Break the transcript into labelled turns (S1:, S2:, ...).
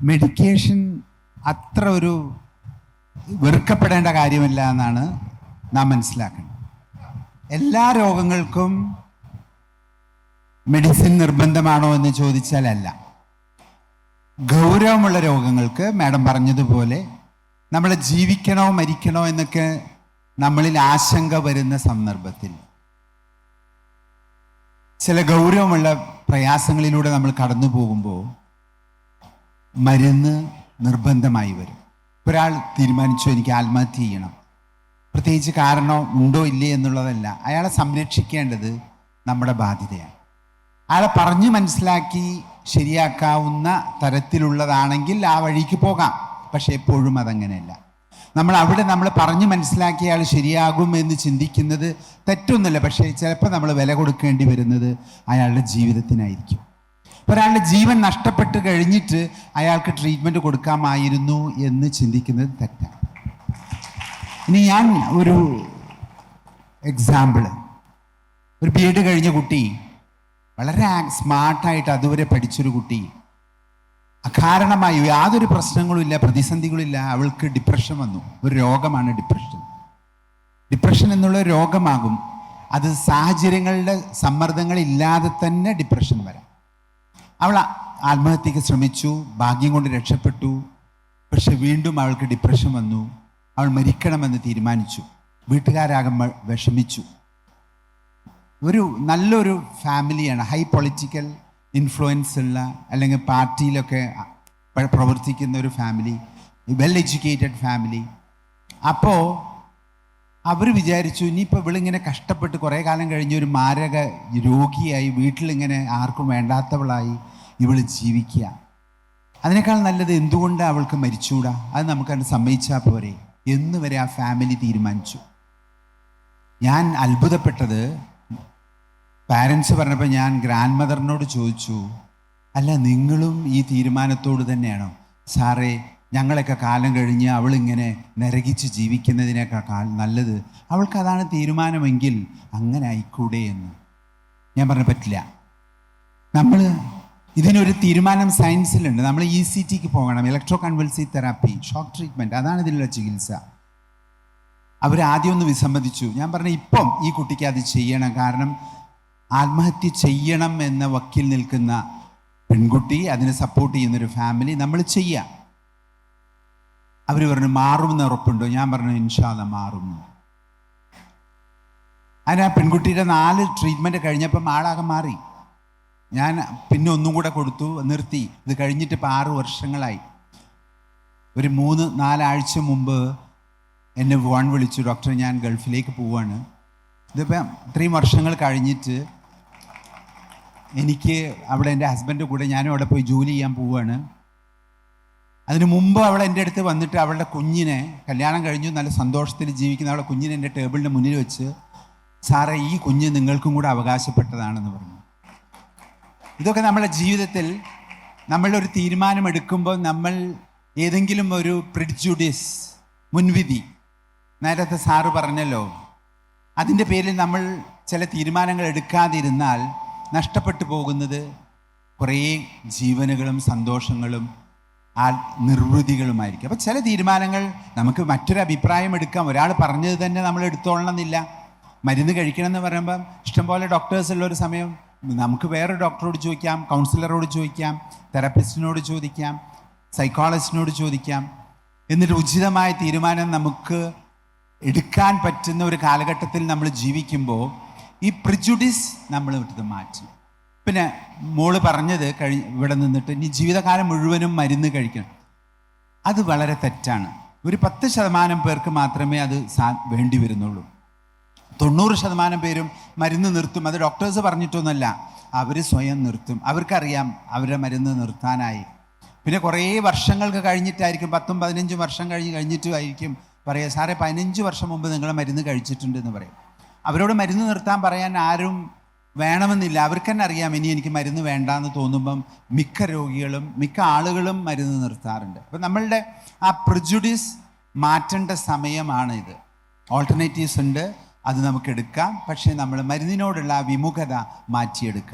S1: Medication അത്ര ഒരു വെറുക്കപ്പെടേണ്ട കാര്യമില്ല എന്നാണ് നാം മനസ്സിലാക്കുന്നത് എല്ലാ രോഗങ്ങൾക്കും മെഡിസിൻ നിർബന്ധമാണോ എന്ന് ചോദിച്ചാൽ അല്ല ഗൗരവമുള്ള രോഗങ്ങൾക്ക് മാഡം പറഞ്ഞതുപോലെ നമ്മൾ ജീവിക്കണോ മരിക്കണോ എന്നൊക്കെ നമ്മളിൽ ആശങ്ക വരുന്ന സന്ദർഭത്തിൽ ചില ഗൗരവമുള്ള പ്രയാസങ്ങളിലൂടെ നമ്മൾ കടന്നു പോകുമ്പോൾ മരുന്ന് നിർബന്ധമായി വരും. ഒരാൾ തീരുമാനിച്ചു എനിക്ക് ആത്മഹത്യ ചെയ്യണം. പ്രത്യേകിച്ച് കാരണം ഉണ്ടോ ഇല്ലേ എന്നുള്ളതല്ല അയാളെ സംരക്ഷിക്കേണ്ടത് നമ്മുടെ ബാധ്യതയാണ്. അയാളെ പറഞ്ഞു മനസ്സിലാക്കി ശരിയാക്കാവുന്ന തരത്തിലുള്ളതാണെങ്കിൽ ആ വഴിക്ക് പോകാം. പക്ഷെ എപ്പോഴും അതങ്ങനെയല്ല. നമ്മൾ അവിടെ നമ്മൾ പറഞ്ഞു മനസ്സിലാക്കി അയാൾ ശരിയാകും എന്ന് ചിന്തിക്കുന്നത് തെറ്റൊന്നുമില്ല. പക്ഷേ ചിലപ്പോൾ നമ്മൾ വില കൊടുക്കേണ്ടി വരുന്നത് അയാളുടെ ജീവിതത്തിനായിരിക്കും. ഒരാളുടെ ജീവൻ നഷ്ടപ്പെട്ട് കഴിഞ്ഞിട്ട് അയാൾക്ക് ട്രീറ്റ്മെന്റ് കൊടുക്കാമായിരുന്നു എന്ന് ചിന്തിക്കുന്നത് തെറ്റാണ്. ഇനി ഞാൻ ഒരു എക്സാമ്പിൾ ഒരു ബി എഡ് കഴിഞ്ഞ കുട്ടി വളരെ സ്മാർട്ടായിട്ട് അതുവരെ പഠിച്ചൊരു കുട്ടി. അകാരണമായി യാതൊരു പ്രശ്നങ്ങളും ഇല്ല പ്രതിസന്ധികളും ഇല്ല. അവൾക്ക് ഡിപ്രഷൻ വന്നു. ഒരു രോഗമാണ് ഡിപ്രഷൻ ഡിപ്രഷൻ എന്നുള്ള രോഗമാകും. അത് സാഹചര്യങ്ങളുടെ സമ്മർദ്ദങ്ങളില്ലാതെ തന്നെ ഡിപ്രഷൻ വരാം. അവൾ ആത്മഹത്യക്ക് ശ്രമിച്ചു ഭാഗ്യം കൊണ്ട് രക്ഷപ്പെട്ടു. പക്ഷെ വീണ്ടും അവൾക്ക് ഡിപ്രഷൻ വന്നു. അവൾ മരിക്കണമെന്ന് തീരുമാനിച്ചു. വീട്ടുകാരാകുമ്പോൾ വിഷമിച്ചു. ഒരു നല്ലൊരു ഫാമിലിയാണ്. ഹൈ പൊളിറ്റിക്കൽ ഇൻഫ്ലുവൻസ് ഉള്ള അല്ലെങ്കിൽ പാർട്ടിയിലൊക്കെ പ്രവർത്തിക്കുന്ന ഒരു ഫാമിലി. Well educated family. അപ്പോൾ അവർ വിചാരിച്ചു ഇനിയിപ്പോൾ ഇവളിങ്ങനെ കഷ്ടപ്പെട്ട് കുറേ കാലം കഴിഞ്ഞ് ഒരു മാരക രോഗിയായി വീട്ടിലിങ്ങനെ ആർക്കും വേണ്ടാത്തവളായി ഇവൾ ജീവിക്കുക. അതിനേക്കാൾ നല്ലത് എന്തുകൊണ്ട് അവൾക്ക് മരിച്ചുകൂടാ? അത് നമുക്കത് സമ്മതിച്ചാൽ പോരെ. എന്ന് വരെ ആ ഫാമിലി തീരുമാനിച്ചു. ഞാൻ അത്ഭുതപ്പെട്ടത് പാരൻസ് പറഞ്ഞപ്പോൾ ഞാൻ ഗ്രാൻഡ് മദറിനോട് ചോദിച്ചു അല്ല നിങ്ങളും ഈ തീരുമാനത്തോട് തന്നെയാണോ? സാറേ ഞങ്ങളൊക്കെ കാലം കഴിഞ്ഞ് അവളിങ്ങനെ നരകിച്ച് ജീവിക്കുന്നതിനേക്കാൾ കാ- നല്ലത്. അവൾക്ക് അതാണ് തീരുമാനമെങ്കിൽ അങ്ങനെ ആയിക്കൂടെ എന്ന്. ഞാൻ പറഞ്ഞു പറ്റില്ല. നമ്മൾ ഇതിനൊരു തീരുമാനം സയൻസിലുണ്ട്. നമ്മൾ ഇ സി ടിക്ക് പോകണം. Electro convulsive therapy shock treatment അതാണ് ഇതിലുള്ള ചികിത്സ. അവർ ആദ്യം ഒന്ന് വിസമ്മതിച്ചു. ഞാൻ പറഞ്ഞു ഇപ്പം ഈ കുട്ടിക്ക് അത് ചെയ്യണം. കാരണം ആത്മഹത്യ ചെയ്യണം എന്ന വക്കിൽ നിൽക്കുന്ന പെൺകുട്ടി അതിനെ സപ്പോർട്ട് ചെയ്യുന്നൊരു ഫാമിലി നമ്മൾ ചെയ്യാം. അവർ പറഞ്ഞു മാറുമെന്ന് ഉറപ്പുണ്ടോ? ഞാൻ പറഞ്ഞു ഇൻഷാല്ല മാറും അതിന് ആ പെൺകുട്ടിയുടെ നാല് ട്രീറ്റ്മെന്റ് കഴിഞ്ഞപ്പം ആളാകെ മാറി. ഞാൻ പിന്നെ ഒന്നും കൂടെ കൊടുത്തു നിർത്തി. ഇത് കഴിഞ്ഞിട്ട് ഇപ്പോൾ ആറ് വർഷങ്ങളായി. ഒരു മൂന്ന് നാലാഴ്ച മുമ്പ് എന്നെ ഫോൺ വിളിച്ചു ഡോക്ടർ ഞാൻ ഗൾഫിലേക്ക് പോവാണ്. ഇതിപ്പം ഇത്രയും വർഷങ്ങൾ കഴിഞ്ഞിട്ട് എനിക്ക് അവിടെ എന്റെ ഹസ്ബൻഡ് കൂടെ ഞാനും അവിടെ പോയി ജോലി ചെയ്യാൻ പോവുകയാണ് അതിന് മുമ്പ് അവൾ എന്റെ അടുത്ത് വന്നിട്ട് അവളുടെ കുഞ്ഞിനെ കല്യാണം കഴിഞ്ഞു നല്ല സന്തോഷത്തിൽ ജീവിക്കുന്ന അവളുടെ കുഞ്ഞിനെ എന്റെ ടേബിളിന്റെ മുന്നിൽ വെച്ച് സാറേ ഈ കുഞ്ഞ് നിങ്ങൾക്കും കൂടെ അവകാശപ്പെട്ടതാണെന്ന് പറഞ്ഞു. ഇതൊക്കെ നമ്മുടെ ജീവിതത്തിൽ നമ്മളൊരു തീരുമാനമെടുക്കുമ്പോൾ നമ്മൾ ഏതെങ്കിലും ഒരു പ്രിഡ്ജുഡിസ് മുൻവിധി നേരത്തെ സാറ് പറഞ്ഞല്ലോ അതിന്റെ പേരിൽ നമ്മൾ ചില തീരുമാനങ്ങൾ എടുക്കാതിരുന്നാൽ നഷ്ടപ്പെട്ടു പോകുന്നത് കുറേ ജീവനുകളും സന്തോഷങ്ങളും ആ നിർവൃതികളുമായിരിക്കും. അപ്പോൾ ചില തീരുമാനങ്ങൾ നമുക്ക് മറ്റൊരു അഭിപ്രായം എടുക്കാം. ഒരാൾ പറഞ്ഞത് തന്നെ നമ്മൾ എടുത്തോളണം എന്നില്ല മരുന്ന് കഴിക്കണം എന്ന് പറയുമ്പം ഇഷ്ടംപോലെ ഡോക്ടേഴ്സ് ഉള്ള ഒരു സമയം നമുക്ക് വേറെ ഡോക്ടറോട് ചോദിക്കാം കൗൺസിലറോട് ചോദിക്കാം തെറപ്പിസ്റ്റിനോട് ചോദിക്കാം സൈക്കോളജിസ്റ്റിനോട് ചോദിക്കാം. എന്നിട്ട് ഉചിതമായ തീരുമാനം നമുക്ക് എടുക്കാൻ പറ്റുന്ന ഒരു കാലഘട്ടത്തിൽ നമ്മൾ ജീവിക്കുമ്പോൾ ഈ പ്രിജുഡിസ് നമ്മൾ വിട്ടത് മാറ്റി. പിന്നെ മോൾ പറഞ്ഞത് കഴി ഇവിടെ നിന്നിട്ട് ഇനി ജീവിതകാലം മുഴുവനും മരുന്ന് കഴിക്കണം. അത് വളരെ തെറ്റാണ്. ഒരു പത്ത് ശതമാനം പേർക്ക് മാത്രമേ അത് സാ വേണ്ടി വരുന്നുള്ളൂ. തൊണ്ണൂറ് ശതമാനം പേരും മരുന്ന് നിർത്തും. അത് ഡോക്ടേഴ്സ് പറഞ്ഞിട്ടൊന്നുമല്ല. അവർ സ്വയം നിർത്തും. അവർക്കറിയാം അവരുടെ മരുന്ന് നിർത്താനായി. പിന്നെ കുറേ വർഷങ്ങൾക്ക് കഴിഞ്ഞിട്ടായിരിക്കും പത്തും പതിനഞ്ചും വർഷം കഴിഞ്ഞ് കഴിഞ്ഞിട്ടുമായിരിക്കും പറയുക സാറേ പതിനഞ്ച് വർഷം മുമ്പ് നിങ്ങൾ മരുന്ന് കഴിച്ചിട്ടുണ്ട് എന്ന് പറയും. അവരോട് മരുന്ന് നിർത്താൻ പറയാൻ ആരും വേണമെന്നില്ല. അവർക്ക് തന്നെ അറിയാം ഇനി എനിക്ക് മരുന്ന് വേണ്ടാന്ന് തോന്നുമ്പം മിക്ക രോഗികളും മിക്ക ആളുകളും മരുന്ന് നിർത്താറുണ്ട്. അപ്പം നമ്മളുടെ ആ പ്രിജുഡിസ് മാറ്റേണ്ട സമയമാണ് ഇത് ഓൾട്ടർനേറ്റീവ്സ് ഉണ്ട് അത് നമുക്ക് എടുക്കാം. പക്ഷേ നമ്മൾ മരുന്നിനോടുള്ള ആ വിമുഖത മാറ്റിയെടുക്കണം.